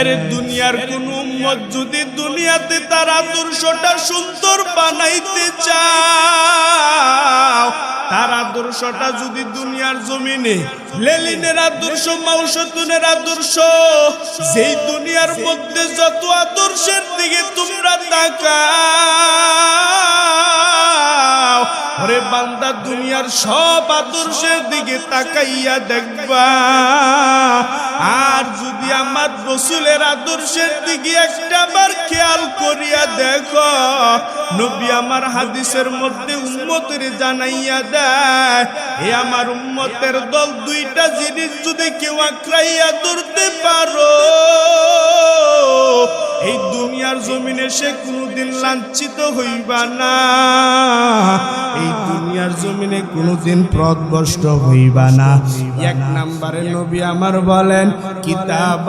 এর দুনিয়ার কোন উম্মত যদি দুনিয়াতে তার আদর্শটা সুন্দর বানাইতে চাও, তার আদর্শটা যদি দুনিয়ার জমিনে লেলিনের আদর্শ, মাউসতুনের আদর্শ সেই দুনিয়ার মধ্যে যত আদর্শের দিকে তোমরা তাকাও। ওরে বান্দা দুনিয়ার সব আদর্শের দিকে তাকাইয়া দেখবা। আর যদি আমার রসুলের আদর্শের দিকে একটা বার খেয়াল করিয়া দেখো, নবী আমার হাদিসের মধ্যে উম্মতের জানাইয়া দেয় এ আমার উম্মতের দল, দুইটা জিনিস যদি কেউ আঁকড়াইয়া ধরতে পারো এই দুনিয়ার জমিনে সে কোনোদিন লাঞ্ছিত হইবা না। এই দুনিয়ার জমিনে কোনোদিন প্রদবষ্ট হইবা না। এক নাম্বারে নবী আমার বলেন কিতাব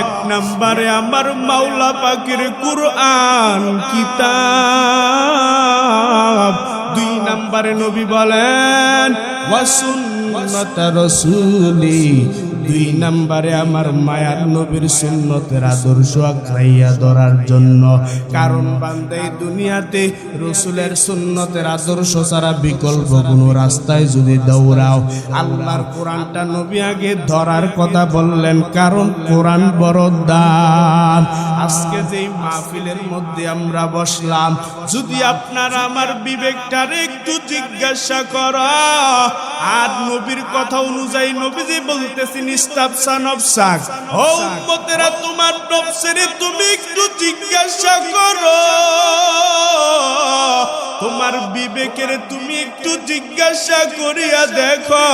এক নাম্বারে আমার মাওলা পাকের কুরআন কিতাব। দুই নাম্বারে নবী বলেন ওয়াসুন্নাত রাসূলি। দুই নাম্বারে আমার মায়ার নবীর সুন্নতের আদর্শ আঁকড়াইয়া ধরার জন্য। কারণ এই দুনিয়াতে রসুলের সুন্নতের আদর্শ ছাড়া বিকল্প কোনো রাস্তায় যদি দৌড়াও, আল্লাহর কোরআনটা নবী আগে ধরার কথা বললেন, কারণ কোরআন বড় দাম। আজকে যেই মাহফিলের মধ্যে আমরা বসলাম, যদি আপনারা আমার বিবেকটারে একটু জিজ্ঞাসা করা, আর নবীর কথা অনুযায়ী নবীজি বলতেছি নিস্তাবসা নফসাক ও উম্মতেরা, তোমার নফসের তুমি একটু জিজ্ঞাসা করো। তোমার বিবেকের তুমি একটু জিজ্ঞাসা করিয়া দেখো।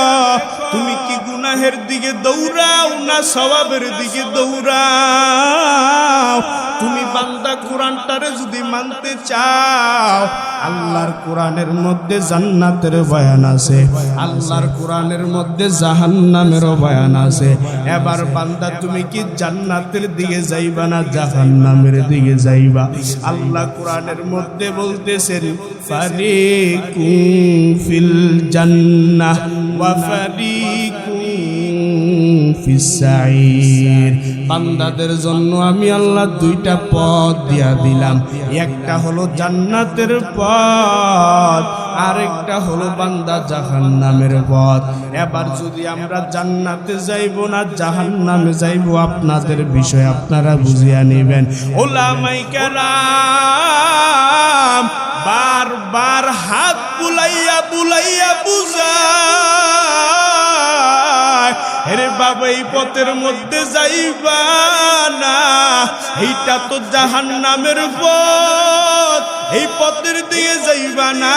তুমি কি গুনাহের দিকে দৌড়াও না স্বভাবের দিকে দৌড়াও? তুমি বান্দা কোরআনটারে যদি মানতে চাও, আল্লাহর কোরআনের মধ্যে জান্নাতের বয়ান আছে, আল্লাহর কোরআনের মধ্যে জাহান্নামেরও বয়ান আছে। এবার বান্দা, তুমি কি জান্নাতের দিকে যাইবা না জাহান্নামের দিকে যাইবা? আল্লাহ কোরআনের মধ্যে বলতেছেন, ফারিকুম ফিল জান্নাহ ওয়া ফারিকুম ফিসাইর বান্দাদের জন্য আমি আল্লাহ দুইটা পথ দিয়া দিলাম। একটা হলো জান্নাতের পথ, আরেকটা হলো বান্দা জাহান নামের পথ। এবার যদি আমরা জান্নাতে যাইব না, জাহান্নামে যাইব, আপনাদের বিষয় আপনারা বুঝিয়া নেবেন। ওলামাই কেরাম, বারবার হাত বুলাইয়া বুলাইয়া বুঝায় আরে বাবা এই পথের মধ্যে যাইবা না। এইটা তো জাহান নামের পথ। এই পথের দিকে যাইবা না।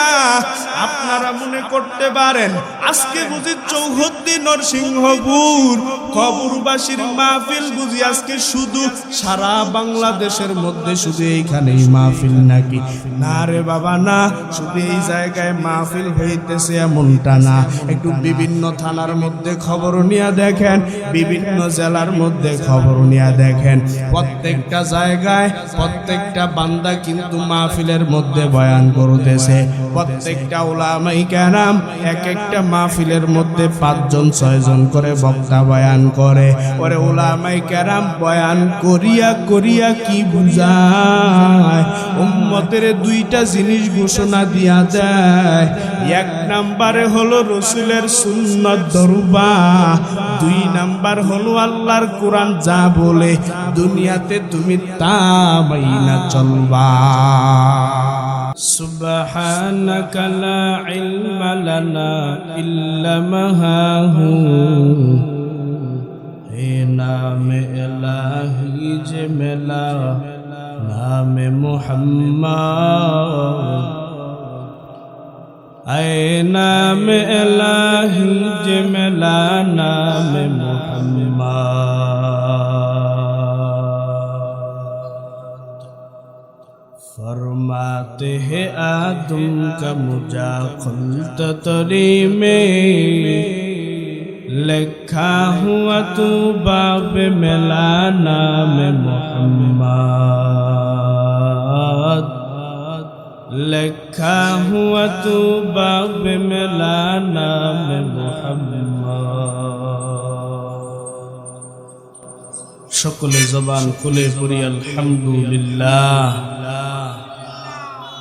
আপনারা মনে করতে পারেন, আজকে বুঝি চৌহদ্দি নরসিংহপুর কবরবাসীর মাহফিল, বুঝি আজকে শুধু সারা বাংলাদেশের মধ্যে শুধু এইখানেই মাহফিল নাকি? না রে বাবা, না। শুধু এই জায়গায় মাহফিল হইতেছে এমনটা না। একটু বিভিন্ন থানার মধ্যে খবর নিয়ে দেখেন, বিভিন্ন জেলার মধ্যে খবর নিয়ে দেখেন। প্রত্যেকটা জায়গায় প্রত্যেকটা বান্দা কিন্তু মাহফিলের মধ্যে বয়ান করতেছে। প্রত্যেকটা ওলামাই কেরাম এক একটা মাহফিলের মধ্যে পাঁচজন, ছয়জন করে বক্তা বয়ান করে। ওরে ওলামাই কেরাম বয়ান করিয়া করিয়া কি বুঝায়? উম্মতের দুইটা জিনিস ঘোষণা দিয়া দেয়। এক নাম্বারে হলো রসুলের সুন্নত দরবা। দুই নাম্বার হলো আল্লাহর কোরআন যা বলে, দুনিয়াতে তুমি তা মাইনা চলবা। سبحانك لا علم لنا إلا ما هو. اے نام الہی جملا نام محمد. أين نام الہی جملا نام محمد. हैं आदम का मुजा खुलत तरी में लिखा हुआ तू बाब मिला नाम मोहम्मद लिखा हुआ तू बाब मिला नाम मोहम्मद সকলে জবান খুলে পড়ি আলহামদুলিল্লাহ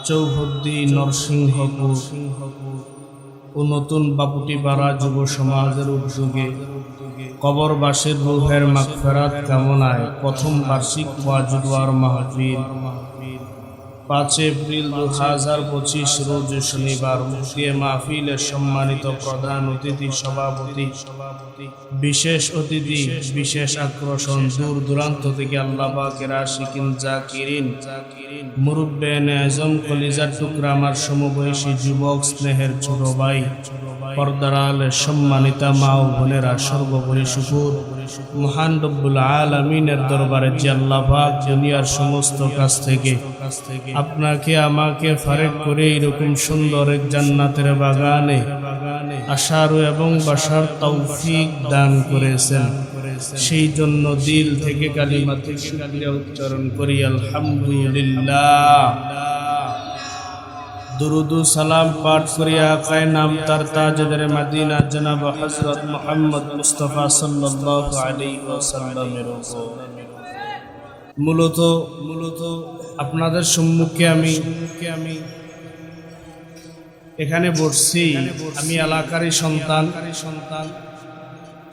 চৌহদ্দি নরসিংহপুর। ও নতুন বাপুটিপাড়া যুব সমাজের উদ্যোগে কবরবাসীর রুহের মাগফেরাত কামনায় প্রথম বার্ষিক ওয়াজুদার মাহফিল পাঁচ এপ্রিল দু হাজার পঁচিশ রোজ শনিবার মুফতিয়ে মাহফিলের সম্মানিত প্রধান অতিথি, সভাপতি সভাপতি বিশেষ অতিথি, বিশেষ আকর্ষণ, দূর দূরান্ত থেকে আল্লাহ পাকের আশিকিন জাকিরিন মুরব্বেন আজম কলিজার টুকরা, আমার সমবয়সী যুবক স্নেহের ছোট ভাই পর্দারাল সম্মানিতা মা ও বোনেরা, সর্বোপরি শুকুর। মহান রব্বুল আমিনের দরবারে যে আল্লাপাক দুনিয়ার সমস্ত কাছ থেকে আপনাকে আমাকে ফারেক করে এরকম সুন্দর এক জান্নাতের বাগানে আশার এবং বাসার তৌফিক দান করেছেন। সেই জন্য দিল থেকে কালিমাতে শুকরিয়া উচ্চারণ করি, আলহামদুলিল্লাহ। দুরুদু সালাম পাঠ করিয়া আকায় নাম তার তাজদের মদিনা জনাব হজরত মোহাম্মদ মুস্তফা সাল্লাল্লাহু আলাইহি ওয়াসাল্লামের উপর। মূলত মূলত আপনাদের সম্মুখে আমি আমি এখানে বসছি। আমি এলাকারই সন্তান। সন্তান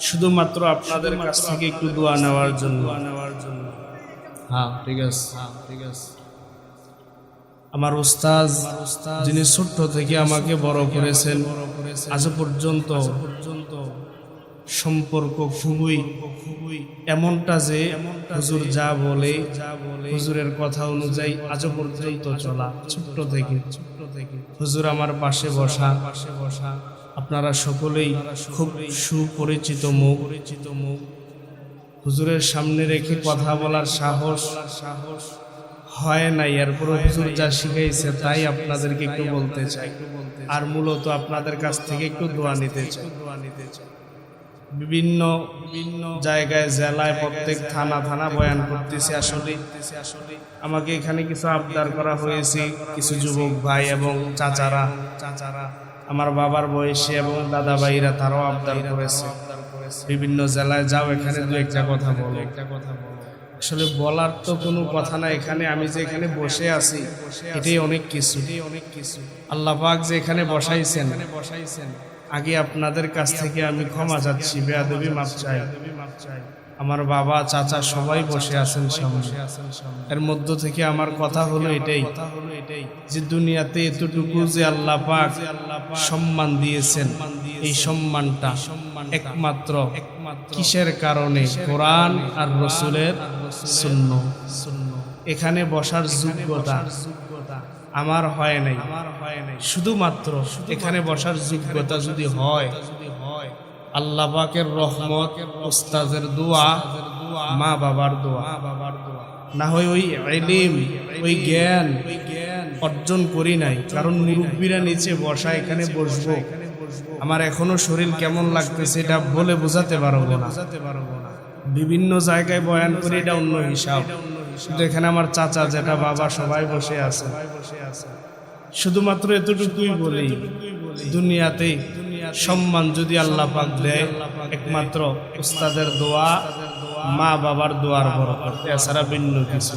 শুধুমাত্র আপনাদের কাছ থেকে একটু দোয়া নেওয়ার জন্য। নেওয়ার জন্য হ্যাঁ ঠিক আছে। হ্যাঁ ঠিক আছে আমার ওস্তাজ যিনি ছোট্ট থেকে আমাকে বড় করেছেন আজ পর্যন্ত পর্যন্ত সম্পর্ক খুবই খুবই এমনটা যে হুজুর যা বলে যা বলে হুজুরের কথা অনুযায়ী আজ পর্যন্ত চলা। ছোট্ট থেকে। ছোট্ট থেকে হুজুর আমার পাশে বসা। পাশে বসা আপনারা সকলেই খুব সুপরিচিত মুখ। পরিচিত মুখ হুজুরের সামনে রেখে কথা বলার সাহস সাহস হয় নাই। এরপরে হুজুর যা শিখাইছে তাই আপনাদেরকে একটু বলতে চাই। আর মূলত আপনাদের কাছ থেকে একটু দোয়া নিতে চাই দোয়া নিতে চাই। বিভিন্ন বিভিন্ন জায়গায়, জেলায়, প্রত্যেক থানা থানা বয়ান করতেছে আসলে। আমাকে এখানে কিছু আবদার করা হয়েছে, কিছু যুবক ভাই এবং চাচারা। চাচারা আমার বাবার বয়সী এবং দাদা ভাইরা তারাও আবদার করেছে। বিভিন্ন জেলায় যাও, এখানে দু একটা কথা বলো। একটা কথা বলো আসলে বলার তো কোনো কথা না, এখানে আমি যে এখানে বসে আছি, এটাই অনেক কিছু। অনেক কিছু আল্লাহ পাক যে এখানে বসাইছেন বসাইছেন আগে আপনাদের কাছ থেকে আমি ক্ষমা চাচ্ছি, বেয়াদবি মাপ চাই। আমার বাবা, চাচা সবাই বসে আছেন সামনে। এর মধ্য থেকে আমার কথা হলো এটাই যে দুনিয়াতে এতটুকু যে আল্লাহ পাক সম্মান দিয়েছেন, এই সম্মানটা একমাত্র কিসের কারণে? কোরআন আর রসুলের শূন্য এখানে বসার যোগ্যতা আমার হয় নাই। আমার হয় নাই। শুধুমাত্র এখানে বসার যোগ্যতা যদি হয় আল্লাহ পাকের রহমত ওস্তাদের দোয়া মা বাবার দোয়া। বাবার দোয়া। না হয় ওই এলিম ওই জ্ঞান অর্জন করি নাই। কারণ মুরব্বীরা নিচে বসা এখানে বসবো। আমার এখনও শরীর কেমন লাগতেছে এটা বলে বোঝাতে পারব না। বিভিন্ন জায়গায় বয়ান করি এটা অন্য হিসাব। এখানে আমার চাচা, যেটা বাবা, সবাই বসে আছে। শুধুমাত্র এতটুকুই বলি দুনিয়াতে সম্মান যদি আল্লাহ পাক দেয়, একমাত্র উস্তাদের দোয়া মা বাবার দোয়ার বড় এছাড়া ভিন্ন কিছু।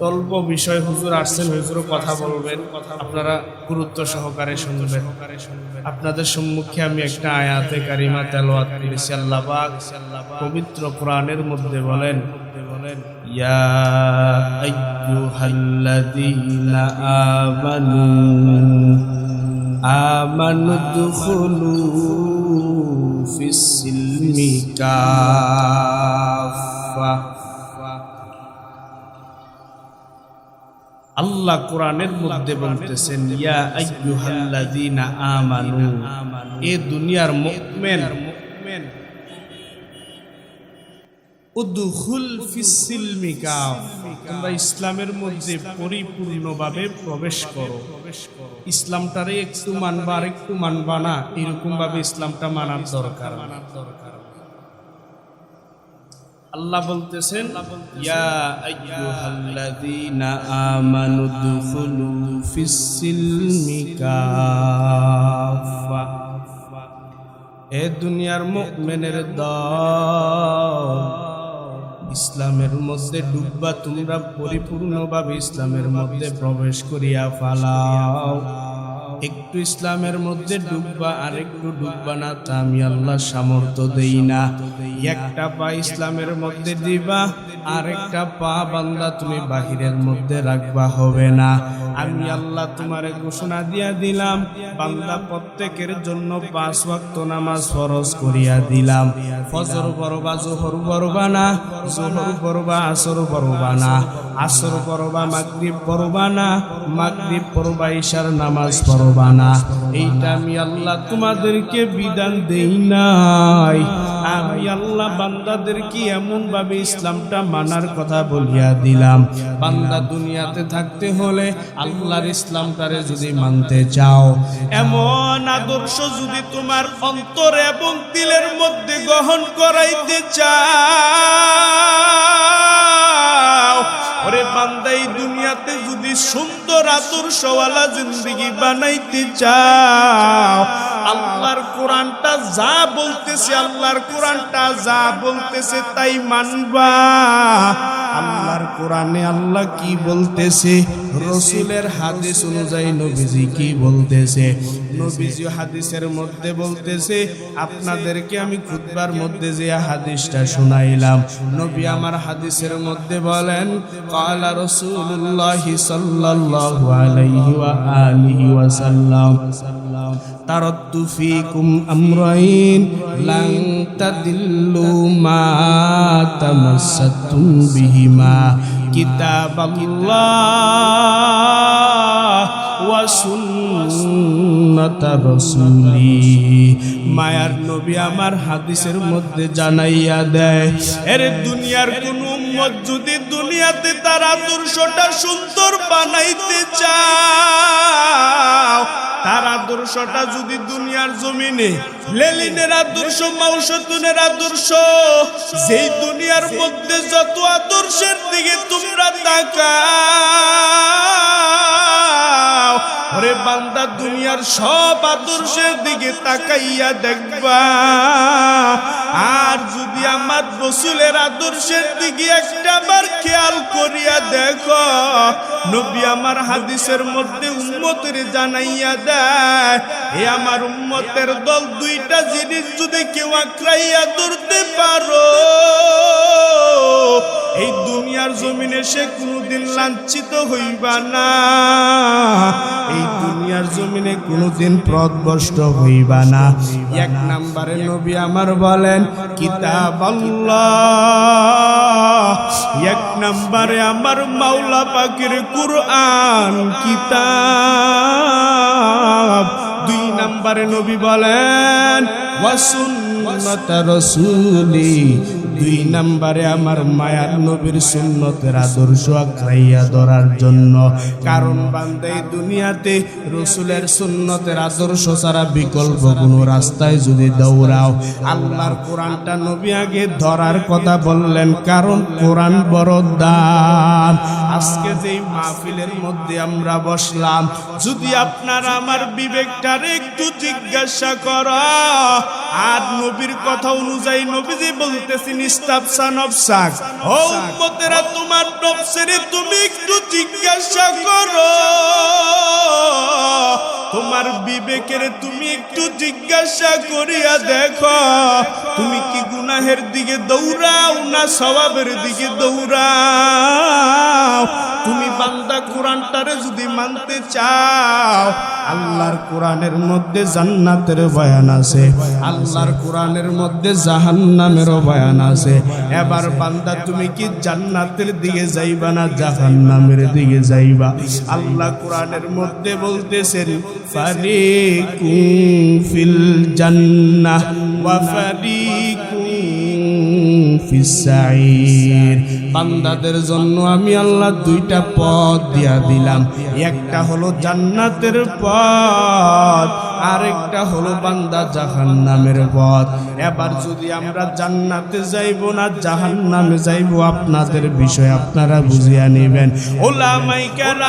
অল্প বিষয় হুজুর আসছেন, হুজুরও কথা বলবেন। আপনারা গুরুত্ব সহকারে শুনবেন। আপনাদের সম্মুখে আমি একটা আয়াতে কারিমা তেলাওয়াত করেছি পবিত্র কোরআনের মধ্যে বলেন বলেন আমানু আমানু দুখুলু ফিস আল্লাহ কোরআনের মধ্যে বলতেছেন, ইয়া আইয়ুহাল্লাযীনা আমানু, এ দুনিয়ার মুমিন, উদখুল ফিসিলমি তোমরা ইসলামের মধ্যে পরিপূর্ণভাবে প্রবেশ করো। ইসলামটারে একটু মানবা আর একটু মানবা না এরকম ভাবে ইসলামটা মানার দরকার মানার দরকার আল্লাহ বলতেছেন ইয়া আইয়ুহাল্লাযীনা আমানু দুখুলু ফিস-সিলমি কাফা এ দুনিয়ার মুমিনের দল ইসলামের মধ্যে ডুববা তোমরা পরিপূর্ণভাবে ইসলামের মধ্যে প্রবেশ করিয়া ফালাও। একটু ইসলামের মধ্যে ডুববা আর একটু ডুববা না, তা আমি আল্লাহ সামর্থ্য দেই না। একটা পা ইসলামের মধ্যে দিবা আর একটা পা বান্দা তুমি বাহিরের মধ্যে রাখবা, হবে না। আমি আল্লাহ তোমারে ঘোষণা দিয়া দিলাম, বান্দা প্রত্যেকের জন্য পাঁচ ওয়াক্ত নামাজ ফরজ করিয়া দিলাম। ফজর পরবা জোহর পরবা না, জোহর পরবা আসর পরবা না। আসর পরবা মাগরিব পরবা না, মাগরিব পরবা ঈশার নামাজ পরবা না। এইটা আমি আল্লাহ তোমাদেরকে বিধান দেই নাই। আমি আল্লাহ বান্দাদেরকে এমন ভাবে ইসলামটা মানার কথা বলিয়া দিলাম? বান্দা দুনিয়াতে থাকতে হলে আল্লাহর ইসলামটারে যদি মানতে চাও, এমন আদর্শ যদি তোমার অন্তর এবং দিলের মধ্যে গ্রহণ করাইতে চাও। ওরে বান্দা এই দুনিয়াতে যদি সুন্দর আদর্শওয়ালা জিন্দগি বানাইতে চাও, আল্লাহর কোরআনটা যা বলতেছে, আল্লাহর কোরআনটা যা বলতেছে তাই মানবা। আল্লাহর কোরআনে আল্লাহ কি বলতেছে? রসুলের হাদিস অনুযায়ী নবীজি কি বলতেছে? নবীজি হাদিসের মধ্যে বলতেছে, আপনাদেরকে আমি খুতবার মধ্যে যে হাদিসটা শোনাইলাম। নবী আমার হাদিসের মধ্যে বলেন, কালা রসুল্লাহ সাল্লাল্লাহু আলাইহি ওয়া মা সুন্নাতা মায়ার নবী আমার হাদিসের মধ্যে জানাইয়া দেয়, এর দুনিয়ার কোন যদি দুনিয়াতে তার আদর্শটা সুন্দর বানাইতে চাও, তার আদর্শটা যদি দুনিয়ার জমিনে লেলিনের আদর্শ, মাউসতুনের আদর্শ, যেই দুনিয়ার মধ্যে যত আদর্শের দিকে তোমরা তাকাও। ওরে বান্দা, দুনিয়ার সব আদর্শের দিকে তাকাইয়া দেখবা। আর যদি আমার রসুলের আদর্শের দিকে একটা বার খেয়াল করিয়া দেখো, নবী আমার হাদিসের মধ্যে উম্মতের জানাইয়া দেয় এ আমার উম্মতের দল, দুইটা জিনিস যদি কেউ আঁকড়াইয়া ধরতে পারো এই দুনিয়ার জমিনে সে কোনোদিন লাঞ্ছিত হইবা না। এই দুনিয়ার জমিনে কোনোদিন প্রদবষ্ট হইবা না। এক নাম্বারে নবী আমার বলেন কিতাব এক নাম্বারে আমার মাওলা পাকের কুরআন কিতাব। দুই নাম্বারে নবী বলেন ওয়াসুন্নাত রাসূলি দুই নাম্বারে আমার মায়ার নবীর সুন্নতের আদর্শ আঁকড়াইয়া ধরার জন্য। কারণ এই দুনিয়াতে রসুলের সুন্নতের আদর্শ ছাড়া বিকল্প কোনো রাস্তায় যদি দৌড়াও, আল্লাহর কোরআনটা নবী আগে ধরার কথা বললেন, কারণ কোরআন বড় দাম। আজকে যেই মাহফিলের মধ্যে আমরা বসলাম, যদি আপনারা আমার বিবেকটারে একটু জিজ্ঞাসা কর, আর নবীর কথা অনুযায়ী নবীজি বলতেছি জিজ্ঞাসা তোমার বিবেকের তুমি একটু জিজ্ঞাসা করিয়া দেখো। তুমি কি গুনাহের দিকে দৌড়াও না স্বভাবের দিকে দৌড়াও? তুমি বান্দা কোরআনটারে যদি মানতে চাও, আল্লাহর কোরআনের মধ্যে জান্নাতের বয়ান আছে, আল্লাহর কোরআনের মধ্যে জাহান্নামেরও বয়ান আছে। এবার বান্দা, তুমি কি জান্নাতের দিকে যাইবা না জাহান্নামের দিকে যাইবা? আল্লাহ কোরআনের মধ্যে বলতেছেন, ফারিকুম ফিল জান্নাহ ওয়া ফারিকুম ফিসাইর বান্দাদের জন্য আমি আল্লাহ দুইটা পথ দিয়া দিলাম। একটা হলো জান্নাতের পথ, আরেকটা হলো বান্দা জাহান নামের পথ। এবার যদি আমরা জান্নাতে যাইব না, জাহান্নামে যাইব, আপনাদের বিষয় আপনারা বুঝিয়া নেবেন। ওলামাই কেরাম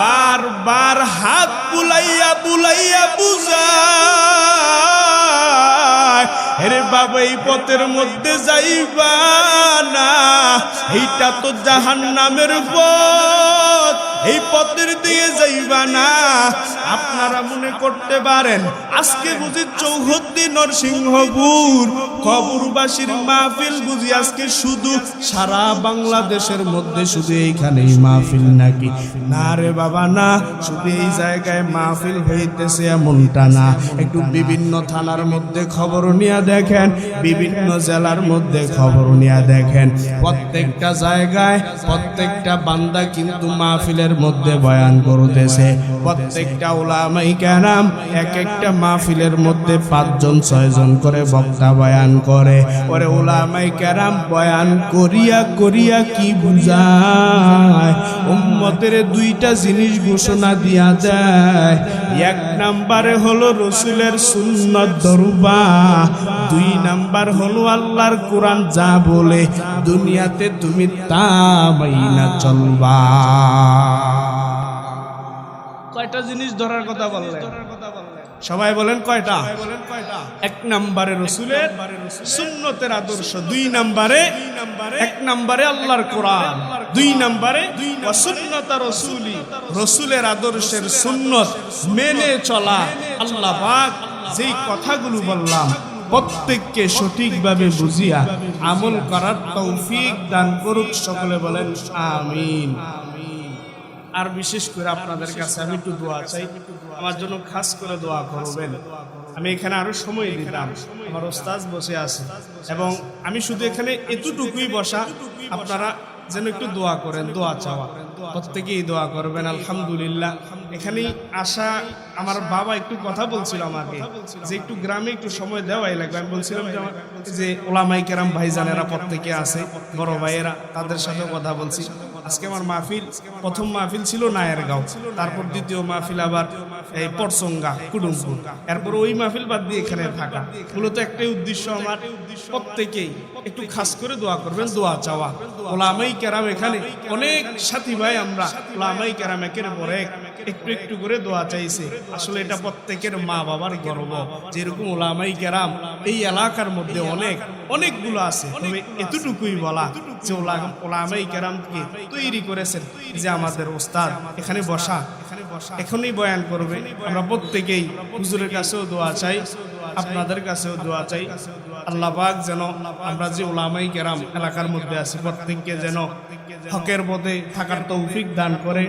বারবার হাত বুলাইয়া বুলাইয়া বুঝায়। হেরে বাবা এই পথের মধ্যে যাইবা না। এইটা তো জাহান নামের পথ। এই পথের দিয়ে যাইবা না। আপনারা মনে করতে পারেন, আজকে বুঝি চৌহদ্দি নরসিংহপুর কবরবাসীর মাহফিল, বুঝি আজকে শুধু সারা বাংলাদেশের মধ্যে শুধু এইখানেই মাহফিল নাকি? না রে বাবা, না। শুধু এই জায়গায় মাহফিল হইতেছে এমনটা না। একটু বিভিন্ন থানার মধ্যে খবর নিয়ে দেখেন, বিভিন্ন জেলার মধ্যে খবর নিয়ে দেখেন। প্রত্যেকটা জায়গায় প্রত্যেকটা বান্দা কিন্তু মাহফিলের মধ্যে বয়ান করতেছে। প্রত্যেকটা ওলামাই কেরাম এক একটা মাহফিলের মধ্যে পাঁচজন, ছয়জন করে বক্তা বয়ান করে। ওরে ওলামাই কেরাম বয়ান করিয়া করিয়া কি বুঝায়? উম্মতের দুইটা জিনিস ঘোষণা দিয়া দেয়। এক নাম্বারে হলো রসুলের সুন্নত দরুবা। দুই নাম্বার হলো আল্লাহর কোরআন যা বলে, দুনিয়াতে তুমি তা মাইনা চলবা। কয়টা জিনিস ধরার কথা বললেন? সবাই বলেন কয়টা? এক নম্বরে রসুলের সুন্নতের আদর্শ। দুই নম্বরে এক নম্বরে আল্লাহর কোরআন। দুই নম্বরে সুন্নতা রসুলি। রসুলের আদর্শের সুন্নত মেনে চলা। আল্লাহ পাক যেই কথাগুলো বললাম প্রত্যেককে সঠিকভাবে বুঝিয়া আমল করার তৌফিক দান করুক সকলে বলেন আমিন। আর বিশেষ করে আপনাদের কাছে আমি একটু দোয়া চাই। আমার জন্য খাস করে দোয়া করবেন। আমি এখানে আরও সময় দিতাম আমার ওস্তাজ বসে আছে। এবং আমি শুধু এখানে এতটুকুই বসা। আপনারা যেন একটু দোয়া করেন, দোয়া চাওয়া। প্রত্যেকেই দোয়া করবেন, আলহামদুলিল্লাহ। এখানেই আসা আমার বাবা একটু কথা বলছিল আমাকে। যে একটু গ্রামে একটু সময় দেওয়াই লাগবে। আমি বলছিলাম যে, আমার যে ওলামাই কেরাম ভাইজানেরা প্রত্যেকে আছে, বড় ভাইয়েরা, তাদের সাথে কথা বলছি। আজকে আমার মাহফিল প্রথম মাহফিল ছিল নায়ারগাঁও। তারপর দ্বিতীয় মাহফিল আবার এই পরসঙ্গা কুডুমপুর এরপর ওই মাহফিল বাদ দিয়ে এখানে থাকা। মূলত একটাই উদ্দেশ্য আমার। প্রত্যেকেই একটু খাস করে দোয়া করবেন, দোয়া চাওয়া। ওলামাই কেরাম এখানে অনেক সাথী ভাই আমরা, ওলামাই কেরাম একের পর এক একটু একটু করে দোয়া চাইছে। আসলে এটা প্রত্যেকের মা বাবার গর্ব। যেরকম ওলামাই কেরাম এই এলাকার মধ্যে অনেক, অনেকগুলো আছে। তবে এতটুকুই বলা যে ওলা- ওলামাই কেরামকে তৈরি করেছেন যে আমাদের ওস্তাদ এখানে বসা এখনই বয়ান করবে। আমরা প্রত্যেকেই হুজুরের কাছেও দোয়া চাই আপনাদের কাছেও দোয়া চাই। আল্লাহ পাক যেন আমরা যে ওলামাই কেরাম এলাকার মধ্যে আছি প্রত্যেককে যেন হকের পথে থাকার তৌফিক দান করে।